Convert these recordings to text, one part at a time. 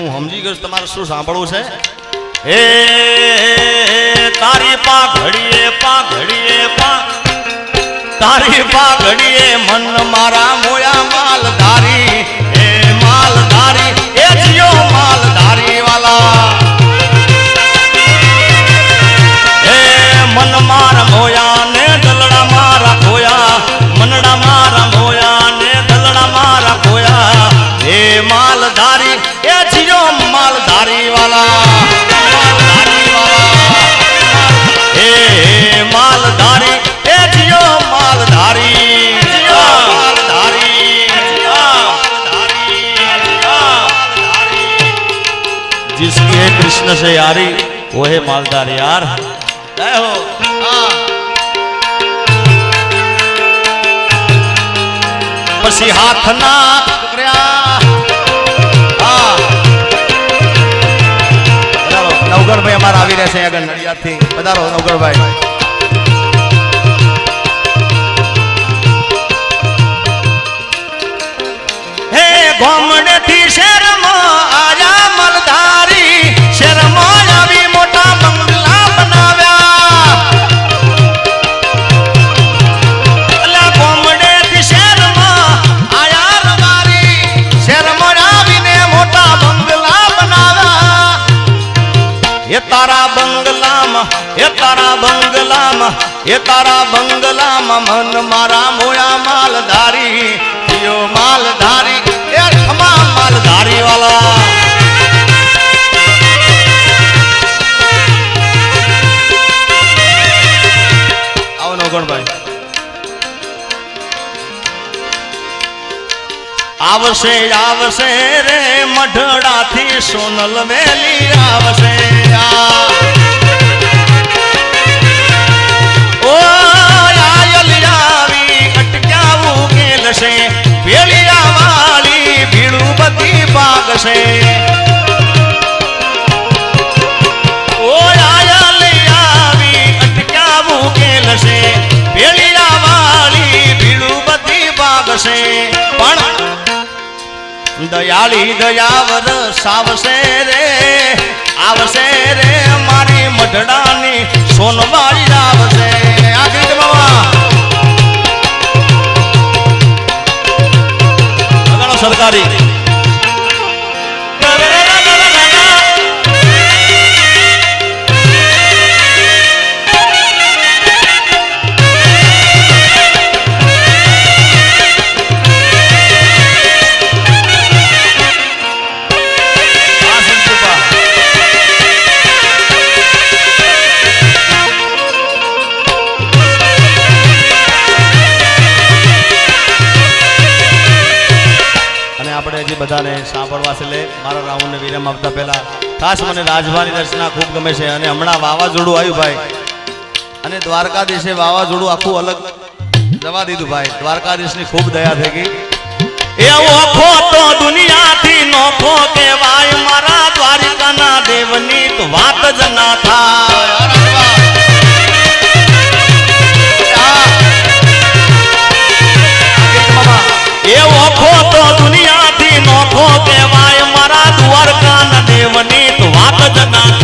હું સમજી ગયો તમારે શું સાંભળવું છે? એ તારી પા ઘડીએ પા ઘડીએ પા તારી પા ઘડીએ મન મારા મોયા માલ ધારી. એ માલધારી એ જીઓ માલધારી વાલા. એ મન મારા કૃષ્ણ છે યારી. ઓહે માલદાર યાર. હો પછી હાથના છોકરા ભાઈ અમારા આવી રહ્યા છે આગળ નડિયાદથી. પધારો નવગણભાઈ. હે ગોમડથી શેરમાં એ તારા બંગલામાં એ તારા બંગલામાં મન મારા મોયા માલધારી જીઓ માલધારી, એ ખમા માલધારી વાલા આવનો ગણભાઈ આવશે આવશે રે મઢડાથી સોનલ વેલી, આવશે, આ. છે. ઓ આયા લઈ દયાળી દયાવર સાવશે રે, આવશે રે મારી મઢડાની સોનવાળી આવશે આગળ બાબા. સરકારી. બધાને સાંભળવા છે એટલે મારા રાઉન્ડને વિરામ આપતા પહેલા ખાસ મને રાજભાની રચના ખૂબ ગમે છે અને હમણાં વાવાઝોડું આવ્યું ભાઈ. અને દ્વારકાધીશે વાવાઝોડું આખું અલગ જવા દીધું ભાઈ. દ્વારકાધીશની ખૂબ દયા થઈ ગઈ. એવો ખોટો દુનિયાથી નોખો કહેવાય. મારા દ્વારિકાના દેવની તો વાત જ ના થાય. Guatemala.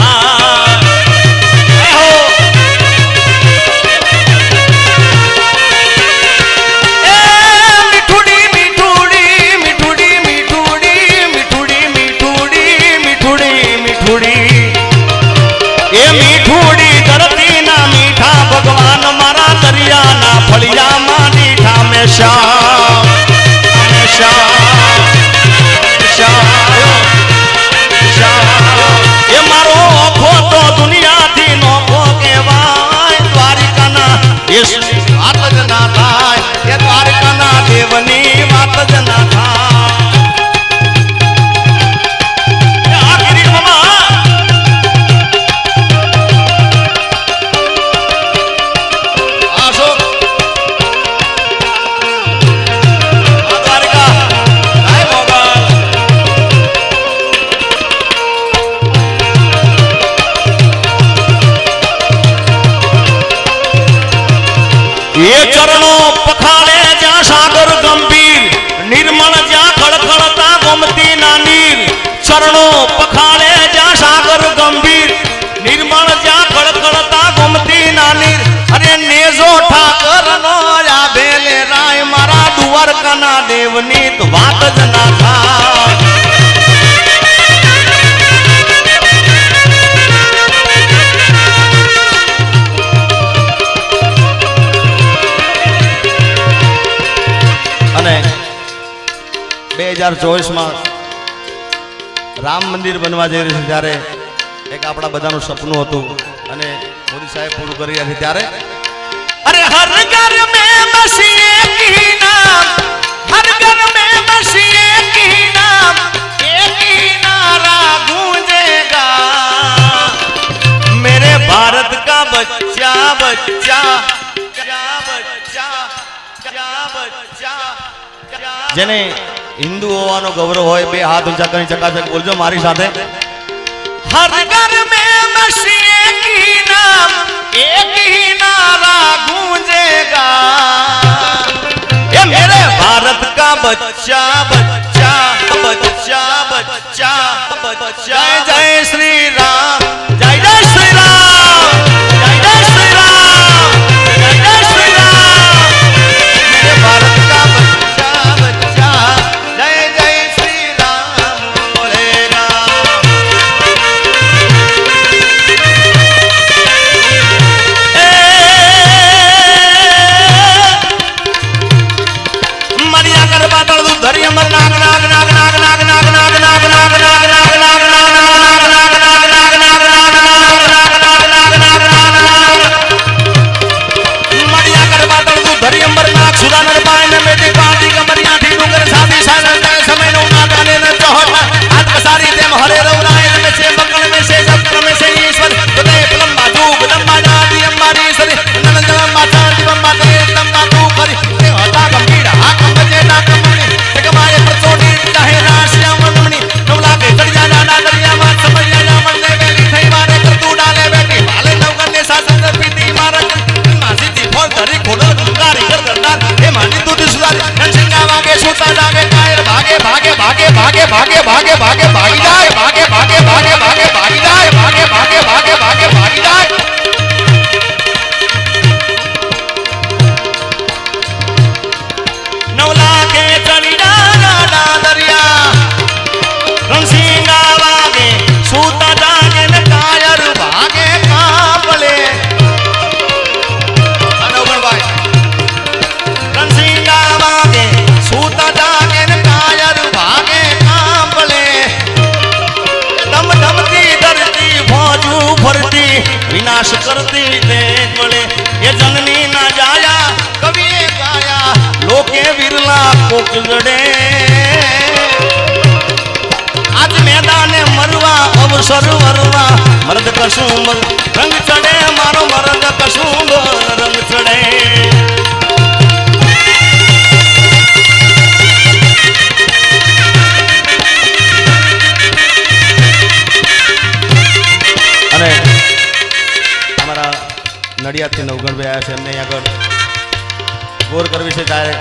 હજાર ચોવીસમાં રામ મંદિર બનવા જઈ રહ્યું છે ત્યારે એક આપણા બધાનું સપનું હતું અને મોદી સાહેબ પૂરું કરી રહ્યા છે ત્યારે મેરે ભારત કા બચ્ચા બચ્ચા. જેને हिंदू होवानो गौरव होय बे हाथ ऊँचा करी चका चक बोलजो मारी साथे हर घर में मसी एक नाम एक ही नारा गूंजेगा ये मेरे भारत का बच्चा बच्चा बच्चा बच्चा बच्चा जय जय श्री राम जय કસુંબ રંગ ચડે મારો મરદ કસુંબ રંગ ચડે. અને અમારા નડિયાદથી નવગણ નવગણભાઈ આવ્યા છે, એમને અહીં આગળ ગોર કરવી છે ત્યારે.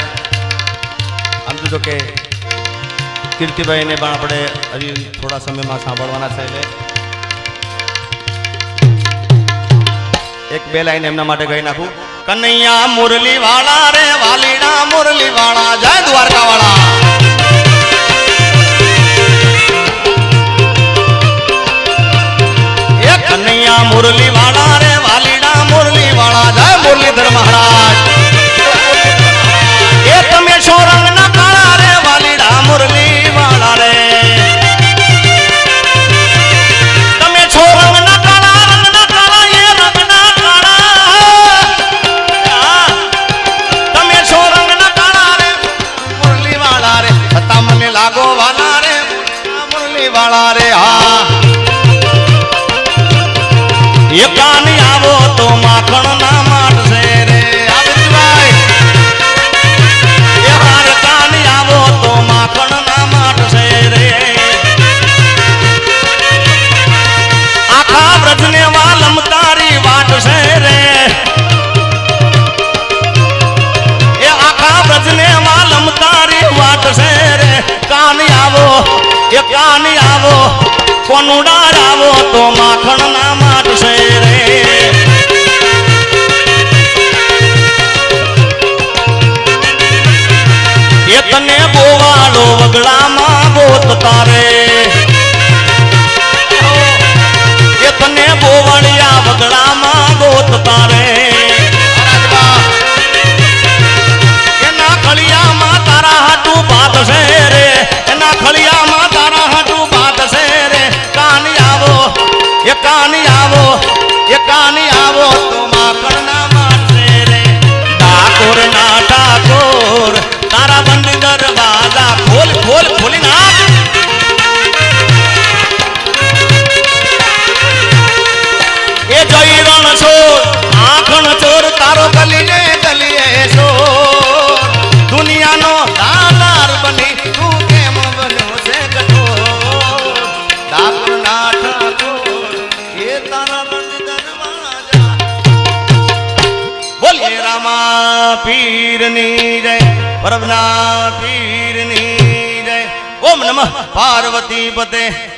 આમ તો જો કે કીર્તિભાઈને પણ આપણે હજી થોડા સમયમાં સાંભળવાના છે એટલે એક બે લાઈન એમના માટે ગઈ નાખું. કનૈયા મુરલી વાળા રે, વાલીડા મુરલી વાળા જય દ્વારકા વાળા કનૈયા મુરલી વાળા રે, વાલીડા મુરલી વાળા જય મુરલીધર મહારાજ. કોનું ડારાવો તો માખણ ના માટશે રે. એ તને ગોવાળો વગડામાં પીરની જય પરમના પીરની જય. ઓમ નમઃ પાર્વતી પતે.